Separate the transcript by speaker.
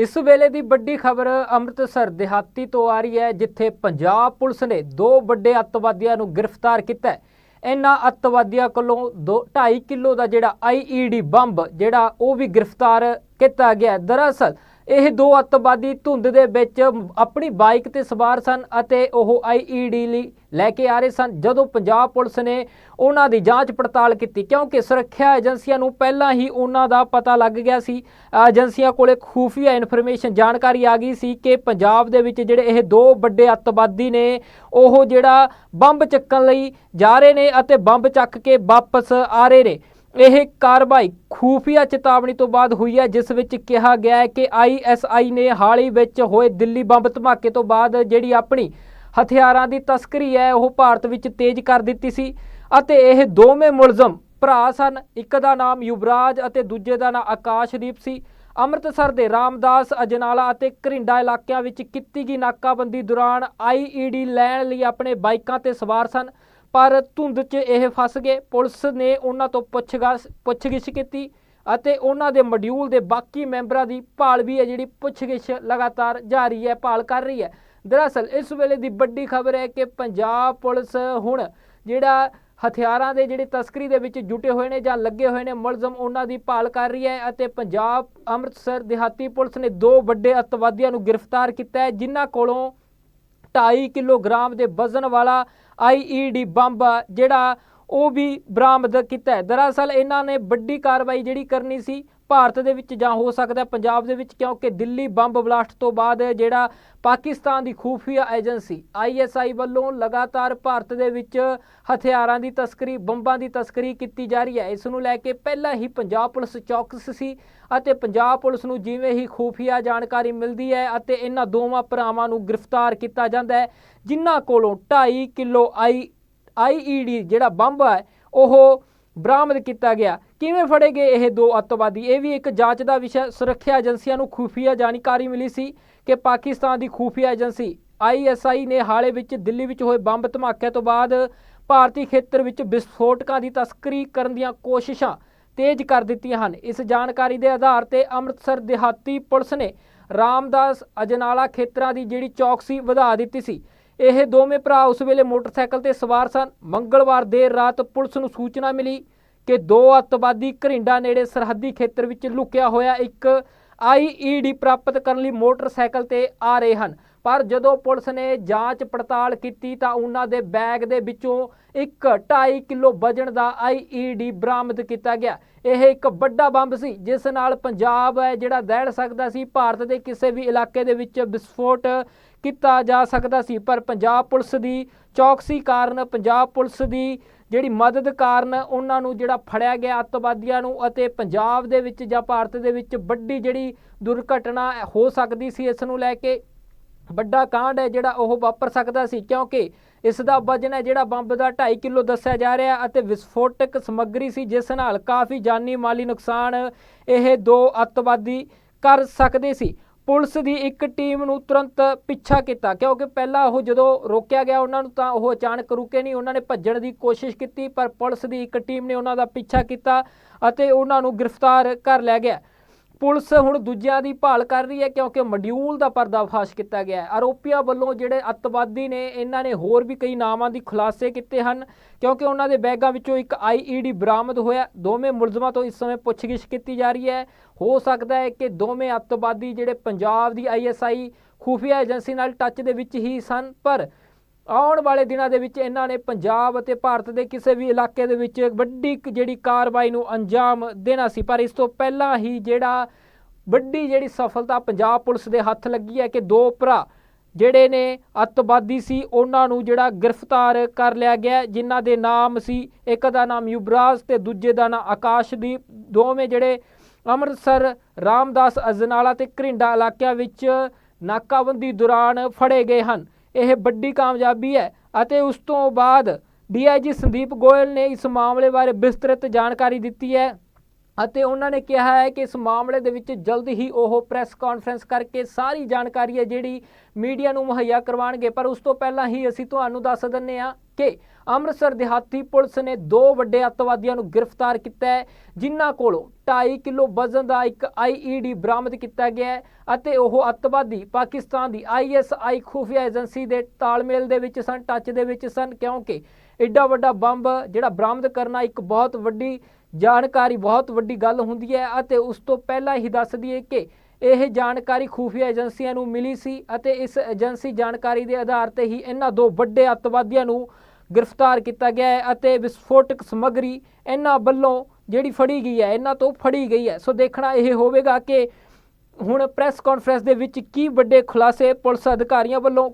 Speaker 1: ਇਸ ਵੇਲੇ ਦੀ ਵੱਡੀ ਖਬਰ ਅੰਮ੍ਰਿਤਸਰ, ਦਿਹਾਤੀ ਤੋਂ ਆ ਰਹੀ ਹੈ, ਜਿੱਥੇ ਪੰਜਾਬ ਪੁਲਿਸ ਨੇ ਦੋ ਵੱਡੇ ਅੱਤਵਾਦੀਆਂ ਨੂੰ ਗ੍ਰਿਫਤਾਰ ਕੀਤਾ ਹੈ। ਇਹਨਾਂ ਅੱਤਵਾਦੀਆਂ ਕੋਲੋਂ 2.5 ਕਿਲੋ ਦਾ ਜਿਹੜਾ ਆਈਈਡੀ ਬੰਬ, ਜਿਹੜਾ ਉਹ ਵੀ ਗ੍ਰਿਫਤਾਰ ਕੀਤਾ ਗਿਆ ਦਰਅਸਲ ਇਹ ਦੋ ਅੱਤਵਾਦੀ ਧੁੰਦ ਦੇ ਵਿੱਚ ਆਪਣੀ ਬਾਈਕ ਤੇ ਸਵਾਰ ਸਨ ਅਤੇ ਉਹ ਆਈਈਡੀ ਲਈ ਲੈ ਕੇ ਆ ਰਹੇ ਸਨ। ਜਦੋਂ ਪੰਜਾਬ ਪੁਲਿਸ ਨੇ ਉਹਨਾਂ ਦੀ ਜਾਂਚ ਪੜਤਾਲ ਕੀਤੀ, ਕਿਉਂਕਿ ਸੁਰੱਖਿਆ ਏਜੰਸੀਆਂ ਨੂੰ ਪਹਿਲਾਂ ਹੀ ਉਹਨਾਂ ਦਾ ਪਤਾ ਲੱਗ ਗਿਆ ਸੀ, ਏਜੰਸੀਆਂ ਕੋਲੇ ਖੂਫੀਆ ਇਨਫੋਰਮੇਸ਼ਨ ਜਾਣਕਾਰੀ ਆ ਗਈ ਸੀ ਕਿ ਪੰਜਾਬ ਦੇ ਵਿੱਚ ਜਿਹੜੇ ਇਹ ਦੋ ਵੱਡੇ ਅੱਤਵਾਦੀ ਨੇ, ਉਹ ਜਿਹੜਾ ਬੰਬ ਚੱਕਣ ਲਈ ਜਾ ਰਹੇ ਨੇ ਅਤੇ ਬੰਬ ਚੱਕ ਕੇ ਵਾਪਸ ਆ ਰਹੇ ਨੇ। ਇਹ ਕਾਰਵਾਈ ਖੂਫੀਆ ਚੇਤਾਵਨੀ ਤੋਂ ਬਾਅਦ ਹੋਈ ਹੈ, ਜਿਸ ਵਿੱਚ ਕਿਹਾ ਗਿਆ ਹੈ ਕਿ ਆਈਐਸਆਈ ਨੇ ਹਾਲ ਹੀ ਵਿੱਚ ਹੋਏ ਦਿੱਲੀ ਬੰਬ ਧਮਾਕੇ ਤੋਂ ਬਾਅਦ ਜਿਹੜੀ ਆਪਣੀ ਹਥਿਆਰਾਂ ਦੀ ਤਸਕਰੀ ਹੈ, ਉਹ ਭਾਰਤ ਵਿੱਚ ਤੇਜ਼ ਕਰ ਦਿੱਤੀ ਸੀ ਅਤੇ ਇਹ ਦੋਵੇਂ ਮੁਲਜ਼ਮ ਭਰਾ ਸਨ। ਇੱਕ ਦਾ ਨਾਮ ਯੁਵਰਾਜ ਅਤੇ ਦੂਜੇ ਦਾ ਨਾਮ ਆਕਾਸ਼ਦੀਪ ਸੀ। ਅੰਮ੍ਰਿਤਸਰ ਦੇ ਰਾਮਦਾਸ, ਅਜਨਾਲਾ ਅਤੇ ਘਰਿੰਡਾ ਇਲਾਕਿਆਂ ਵਿੱਚ ਕੀਤੀ ਗਈ ਨਾਕਾਬੰਦੀ ਦੌਰਾਨ ਆਈਈਡੀ ਲੈਣ ਲਈ ਆਪਣੇ ਬਾਈਕਾਂ ਤੇ ਸਵਾਰ ਸਨ। ਪਰ ਧੁੰਦ 'ਚ ਇਹ ਫਸ ਗਏ। ਪੁਲਿਸ ਨੇ ਉਹਨਾਂ ਤੋਂ ਪੁੱਛਗਛ ਪੁੱਛਗਿੱਛ ਕੀਤੀ ਅਤੇ ਉਹਨਾਂ ਦੇ ਮੋਡਿਊਲ ਦੇ ਬਾਕੀ ਮੈਂਬਰਾਂ ਦੀ ਭਾਲ ਵੀ ਹੈ, ਜਿਹੜੀ ਪੁੱਛਗਿੱਛ ਲਗਾਤਾਰ ਜਾਰੀ ਹੈ, ਭਾਲ ਕਰ ਰਹੀ ਹੈ। ਦਰਅਸਲ, ਇਸ ਵੇਲੇ ਦੀ ਵੱਡੀ ਖਬਰ ਹੈ ਕਿ ਪੰਜਾਬ ਪੁਲਿਸ ਹੁਣ ਜਿਹੜਾ ਹਥਿਆਰਾਂ ਦੇ ਜਿਹੜੇ ਤਸਕਰੀ ਦੇ ਵਿੱਚ ਜੁਟੇ ਹੋਏ ਨੇ ਜਾਂ ਲੱਗੇ ਹੋਏ ਨੇ, ਮੁਲਜ਼ਮ ਉਹਨਾਂ ਦੀ ਭਾਲ ਕਰ ਰਹੀ ਹੈ ਅਤੇ ਪੰਜਾਬ ਅੰਮ੍ਰਿਤਸਰ ਦਿਹਾਤੀ ਪੁਲਿਸ ਨੇ ਦੋ ਵੱਡੇ ਅੱਤਵਾਦੀਆਂ ਨੂੰ ਗ੍ਰਿਫਤਾਰ ਕੀਤਾ ਹੈ, ਜਿਨ੍ਹਾਂ ਕੋਲੋਂ 2.5 ਕਿਲੋਗ੍ਰਾਮ ਦੇ ਵਜ਼ਨ ਵਾਲਾ ਆਈਈਡੀ ਬੰਬ ਜਿਹੜਾ ਉਹ ਵੀ ਬਰਾਮਦ ਕੀਤਾ ਹੈ। ਦਰਅਸਲ ਇਹਨਾਂ ਨੇ ਵੱਡੀ ਕਾਰਵਾਈ ਜਿਹੜੀ ਕਰਨੀ ਸੀ ਭਾਰਤ ਦੇ ਵਿੱਚ ਜਾਂ ਹੋ ਸਕਦਾ ਪੰਜਾਬ ਦੇ ਵਿੱਚ, ਕਿਉਂਕਿ ਦਿੱਲੀ ਬੰਬ ਬਲਾਸਟ ਤੋਂ ਬਾਅਦ ਜਿਹੜਾ ਪਾਕਿਸਤਾਨ ਦੀ ਖੂਫੀਆ ਏਜੰਸੀ ਆਈਐਸਆਈ ਵੱਲੋਂ ਲਗਾਤਾਰ ਭਾਰਤ ਦੇ ਵਿੱਚ ਹਥਿਆਰਾਂ ਦੀ ਤਸਕਰੀ, ਬੰਬਾਂ ਦੀ ਤਸਕਰੀ ਕੀਤੀ ਜਾ ਰਹੀ ਹੈ। ਇਸ ਨੂੰ ਲੈ ਕੇ ਪਹਿਲਾਂ ਹੀ ਪੰਜਾਬ ਪੁਲਿਸ ਚੌਕਸ ਸੀ ਅਤੇ ਪੰਜਾਬ ਪੁਲਿਸ ਨੂੰ ਜਿਵੇਂ ਹੀ ਖੂਫੀਆ ਜਾਣਕਾਰੀ ਮਿਲਦੀ ਹੈ ਅਤੇ ਇਹਨਾਂ ਦੋਵਾਂ ਭਰਾਵਾਂ ਨੂੰ ਗ੍ਰਿਫਤਾਰ ਕੀਤਾ ਜਾਂਦਾ ਹੈ, ਜਿਨ੍ਹਾਂ ਕੋਲੋਂ 2.5 ਕਿਲੋ ਆਈ ਆਈਈਡੀ ਜਿਹੜਾ ਬੰਬ ਹੈ, ਉਹ ਬਰਾਮਦ ਕੀਤਾ ਗਿਆ। ਕਿਵੇਂ ਫੜੇ ਗਏ ਇਹ ਦੋ ਅੱਤਵਾਦੀ? ਇਹ ਵੀ ਇੱਕ ਜਾਂਚ ਦਾ ਵਿਸ਼ਾ ਸੁਰੱਖਿਆ ਏਜੰਸੀਆਂ ਨੂੰ ਖੂਫੀਆ ਜਾਣਕਾਰੀ ਮਿਲੀ ਸੀ ਕਿ ਪਾਕਿਸਤਾਨ ਦੀ ਖੂਫੀਆ ਏਜੰਸੀ ਆਈਐਸਆਈ ਨੇ ਹਾਲੇ ਵਿੱਚ ਦਿੱਲੀ ਵਿੱਚ ਹੋਏ ਬੰਬ ਧਮਾਕੇ ਤੋਂ ਬਾਅਦ ਭਾਰਤੀ ਖੇਤਰ ਵਿੱਚ ਵਿਸਫੋਟਕਾਂ ਦੀ ਤਸਕਰੀ ਕਰਨ ਦੀਆਂ ਕੋਸ਼ਿਸ਼ਾਂ ਤੇਜ਼ ਕਰ ਦਿੱਤੀਆਂ ਹਨ। ਇਸ ਜਾਣਕਾਰੀ ਦੇ ਆਧਾਰ ਤੇ ਅੰਮ੍ਰਿਤਸਰ ਦਿਹਾਤੀ ਪੁਲਿਸ ਨੇ ਰਾਮਦਾਸ ਅਜਨਾਲਾ ਖੇਤਰਾਂ ਦੀ ਜਿਹੜੀ ਚੌਕਸੀ ਵਧਾ ਦਿੱਤੀ ਸੀ। ਇਹ ਦੋਵੇਂ ਭਰਾ ਉਸ ਵੇਲੇ ਮੋਟਰਸਾਈਕਲ ਤੇ ਸਵਾਰ ਸਨ। ਮੰਗਲਵਾਰ ਦੇਰ ਰਾਤ ਪੁਲਿਸ ਨੂੰ ਸੂਚਨਾ ਮਿਲੀ ਕਿ ਦੋ ਅੱਤਵਾਦੀ ਘਰਿੰਡਾ ਨੇੜੇ ਸਰਹੱਦੀ ਖੇਤਰ ਵਿੱਚ ਲੁਕਿਆ ਹੋਇਆ ਇੱਕ ਆਈਈਡੀ ਪ੍ਰਾਪਤ ਕਰਨ ਲਈ ਮੋਟਰਸਾਈਕਲ ਤੇ ਆ ਰਹੇ ਹਨ। ਪਰ ਜਦੋਂ ਪੁਲਿਸ ਨੇ ਜਾਂਚ ਪੜਤਾਲ ਕੀਤੀ ਤਾਂ ਉਹਨਾਂ ਦੇ ਬੈਗ ਦੇ ਵਿੱਚੋਂ ਇੱਕ 2.5 ਕਿਲੋ ਵਜਨ ਦਾ ਆਈਈਡੀ ਬਰਾਮਦ ਕੀਤਾ ਗਿਆ। ਇਹ ਇੱਕ ਵੱਡਾ ਬੰਬ ਸੀ, ਜਿਸ ਨਾਲ ਪੰਜਾਬ ਹੈ ਜਿਹੜਾ ਦਹਿੜ ਸਕਦਾ ਸੀ। ਭਾਰਤ ਦੇ ਕਿਸੇ ਵੀ ਇਲਾਕੇ ਦੇ ਵਿੱਚ ਵਿਸਫੋਟ ਕੀਤਾ ਜਾ ਸਕਦਾ ਸੀ, ਪਰ ਪੰਜਾਬ ਪੁਲਿਸ ਦੀ ਚੌਕਸੀ ਕਾਰਨ ਪੰਜਾਬ ਪੁਲਿਸ ਦੀ ਜਿਹੜੀ ਮਦਦ ਕਾਰਨ ਉਹਨਾਂ ਨੂੰ ਜਿਹੜਾ ਫੜਿਆ ਗਿਆ ਅੱਤਵਾਦੀਆਂ ਨੂੰ ਅਤੇ ਪੰਜਾਬ ਦੇ ਵਿੱਚ ਜਾਂ ਭਾਰਤ ਦੇ ਵਿੱਚ ਵੱਡੀ ਜਿਹੜੀ ਦੁਰਘਟਨਾ ਹੋ ਸਕਦੀ ਸੀ, ਇਸ ਨੂੰ ਲੈ ਕੇ ਵੱਡਾ ਕਾਂਡ ਹੈ ਜਿਹੜਾ ਉਹ ਵਾਪਰ ਸਕਦਾ ਸੀ, ਕਿਉਂਕਿ ਇਸ ਦਾ ਵਜਨ ਹੈ ਜਿਹੜਾ ਬੰਬ ਦਾ 2.5 ਕਿਲੋ ਦੱਸਿਆ ਜਾ ਰਿਹਾ ਅਤੇ ਵਿਸਫੋਟਕ ਸਮੱਗਰੀ ਸੀ, ਜਿਸ ਨਾਲ ਕਾਫੀ ਜਾਨੀ ਮਾਲੀ ਨੁਕਸਾਨ ਇਹ ਦੋ ਅੱਤਵਾਦੀ ਕਰ ਸਕਦੇ ਸੀ। ਪੁਲਿਸ ਦੀ ਇੱਕ ਟੀਮ ਨੂੰ ਤੁਰੰਤ ਪਿੱਛਾ ਕੀਤਾ। ਕਿਉਂਕਿ ਪਹਿਲਾਂ ਉਹ ਜਦੋਂ ਰੋਕਿਆ ਗਿਆ ਉਹਨਾਂ ਨੂੰ ਤਾਂ ਉਹ ਅਚਾਨਕ ਰੁਕੇ ਨਹੀਂ, ਉਹਨਾਂ ਨੇ ਭੱਜਣ ਦੀ ਕੋਸ਼ਿਸ਼ ਕੀਤੀ, ਪਰ ਪੁਲਿਸ ਦੀ ਇੱਕ ਟੀਮ ਨੇ ਉਹਨਾਂ ਦਾ ਪਿੱਛਾ ਕੀਤਾ ਅਤੇ ਉਹਨਾਂ ਨੂੰ ਗ੍ਰਿਫਤਾਰ ਕਰ ਲਿਆ ਗਿਆ। ਪੁਲਿਸ ਹੁਣ ਦੂਜਿਆਂ ਦੀ ਭਾਲ ਕਰ ਰਹੀ ਹੈ ਕਿਉਂਕਿ ਮਡਿਊਲ ਦਾ ਪਰਦਾਫਾਸ਼ ਕੀਤਾ ਗਿਆ ਹੈ। ਆਰੋਪੀਆਂ ਵੱਲੋਂ ਜਿਹੜੇ ਅੱਤਵਾਦੀ ਨੇ, ਇਹਨਾਂ ਨੇ ਹੋਰ ਵੀ ਕਈ ਨਾਮਾਂ ਦੀ ਖੁਲਾਸੇ ਕੀਤੇ ਹਨ ਕਿਉਂਕਿ ਉਹਨਾਂ ਦੇ ਬੈਗਾਂ ਵਿੱਚੋਂ ਇੱਕ ਆਈਈਡੀ ਬਰਾਮਦ ਹੋਇਆ। ਦੋਵੇਂ ਮੁਲਜ਼ਮਾਂ ਤੋਂ ਇਸ ਸਮੇਂ ਪੁੱਛਗਿੱਛ ਕੀਤੀ ਜਾ ਰਹੀ ਹੈ। ਹੋ ਸਕਦਾ ਹੈ ਕਿ ਦੋਵੇਂ ਅੱਤਵਾਦੀ ਜਿਹੜੇ ਪੰਜਾਬ ਦੀ ਆਈਐਸਆਈ ਖੂਫੀਆ ਏਜੰਸੀ ਨਾਲ ਟੱਚ ਦੇ ਵਿੱਚ ਹੀ ਸਨ, ਪਰ ਆਉਣ ਵਾਲੇ ਦਿਨਾਂ ਦੇ ਵਿੱਚ ਇਹਨਾਂ ਨੇ ਪੰਜਾਬ ਅਤੇ ਭਾਰਤ ਦੇ ਕਿਸੇ ਵੀ ਇਲਾਕੇ ਦੇ ਵਿੱਚ ਵੱਡੀ ਇੱਕ ਜਿਹੜੀ ਕਾਰਵਾਈ ਨੂੰ ਅੰਜਾਮ ਦੇਣਾ ਸੀ। ਪਰ ਇਸ ਤੋਂ ਪਹਿਲਾਂ ਹੀ ਜਿਹੜਾ ਵੱਡੀ ਜਿਹੜੀ ਸਫਲਤਾ ਪੰਜਾਬ ਪੁਲਿਸ ਦੇ ਹੱਥ ਲੱਗੀ ਹੈ ਕਿ ਦੋ ਭਰਾ ਜਿਹੜੇ ਨੇ ਅੱਤਵਾਦੀ ਸੀ, ਉਹਨਾਂ ਨੂੰ ਜਿਹੜਾ ਗ੍ਰਿਫਤਾਰ ਕਰ ਲਿਆ ਗਿਆ ਜਿਨ੍ਹਾਂ ਦੇ ਨਾਮ ਸੀ, ਇੱਕ ਦਾ ਨਾਮ ਯੁਵਰਾਜ ਤੇ ਦੂਜੇ ਦਾ ਨਾਮ ਆਕਾਸ਼ਦੀਪ। ਦੋਵੇਂ ਜਿਹੜੇ ਅੰਮ੍ਰਿਤਸਰ, ਰਾਮਦਾਸ ਅਜਨਾਲਾ ਤੇ ਘਰਿੰਡਾ ਇਲਾਕਿਆਂ ਵਿੱਚ ਨਾਕਾਬੰਦੀ ਦੌਰਾਨ ਫੜੇ ਗਏ ਹਨ। ਇਹ ਵੱਡੀ ਕਾਮਯਾਬੀ ਹੈ ਅਤੇ ਉਸ ਤੋਂ ਬਾਅਦ ਡੀਆਈਜੀ ਸੰਦੀਪ ਗੋਇਲ ਨੇ ਇਸ ਮਾਮਲੇ ਬਾਰੇ ਵਿਸਤ੍ਰਿਤ ਜਾਣਕਾਰੀ ਦਿੱਤੀ ਹੈ। ਅਤੇ ਉਹਨਾਂ ਨੇ ਕਿਹਾ ਹੈ ਕਿ ਇਸ ਮਾਮਲੇ ਦੇ ਵਿੱਚ ਜਲਦ ਹੀ ਉਹ ਪ੍ਰੈਸ ਕਾਨਫਰੰਸ ਕਰਕੇ ਸਾਰੀ ਜਾਣਕਾਰੀ ਹੈ ਜਿਹੜੀ ਮੀਡੀਆ ਨੂੰ ਮੁਹੱਈਆ ਕਰਵਾਉਣਗੇ। ਪਰ ਉਸ ਤੋਂ ਪਹਿਲਾਂ ਹੀ ਅਸੀਂ ਤੁਹਾਨੂੰ ਦੱਸ ਦਿੰਨੇ ਆ ਕਿ ਅੰਮ੍ਰਿਤਸਰ ਦਿਹਾਤੀ ਪੁਲਿਸ ਨੇ ਦੋ ਵੱਡੇ ਅੱਤਵਾਦੀਆਂ ਨੂੰ ਗ੍ਰਿਫਤਾਰ ਕੀਤਾ ਹੈ, ਜਿਨ੍ਹਾਂ ਕੋਲੋਂ 2.5 ਕਿਲੋ ਵਜ਼ਨ ਦਾ ਇੱਕ ਆਈਈਡੀ ਬਰਾਮਦ ਕੀਤਾ ਗਿਆ ਹੈ ਅਤੇ ਉਹ ਅੱਤਵਾਦੀ ਪਾਕਿਸਤਾਨ ਦੀ ਆਈਐਸਆਈ ਖੁਫੀਆ ਏਜੰਸੀ ਦੇ ਤਾਲਮੇਲ ਦੇ ਵਿੱਚ ਸਨ, ਟੱਚ ਦੇ ਵਿੱਚ ਸਨ, ਕਿਉਂਕਿ ਐਡਾ ਵੱਡਾ ਬੰਬ ਜਿਹੜਾ ਬਰਾਮਦ ਕਰਨਾ ਇੱਕ ਬਹੁਤ ਵੱਡੀ ਜਾਣਕਾਰੀ ਬਹੁਤ ਵੱਡੀ ਗੱਲ ਹੁੰਦੀ ਹੈ ਅਤੇ ਉਸ ਤੋਂ ਪਹਿਲਾਂ ਹੀ ਦੱਸ ਦਈਏ ਕਿ ਇਹ ਜਾਣਕਾਰੀ ਖੂਫੀਆ ਏਜੰਸੀਆਂ ਨੂੰ ਮਿਲੀ ਸੀ ਅਤੇ ਇਸ ਏਜੰਸੀ ਜਾਣਕਾਰੀ ਦੇ ਆਧਾਰ ਤੇ ਹੀ ਇਹਨਾਂ ਦੋ ਵੱਡੇ ਅੱਤਵਾਦੀਆਂ ਨੂੰ ਗ੍ਰਿਫਤਾਰ ਕੀਤਾ ਗਿਆ ਹੈ ਅਤੇ ਵਿਸਫੋਟਕ ਸਮੱਗਰੀ ਇਹਨਾਂ ਵੱਲੋਂ ਜਿਹੜੀ ਫੜੀ ਗਈ ਹੈ, ਇਹਨਾਂ ਤੋਂ ਫੜੀ ਗਈ ਹੈ। ਸੋ ਦੇਖਣਾ ਇਹ ਹੋਵੇਗਾ ਕਿ ਹੁਣ ਪ੍ਰੈਸ ਕਾਨਫਰੰਸ ਦੇ ਵਿੱਚ ਕੀ ਵੱਡੇ ਖੁਲਾਸੇ ਪੁਲਿਸ ਅਧਿਕਾਰੀਆਂ ਵੱਲੋਂ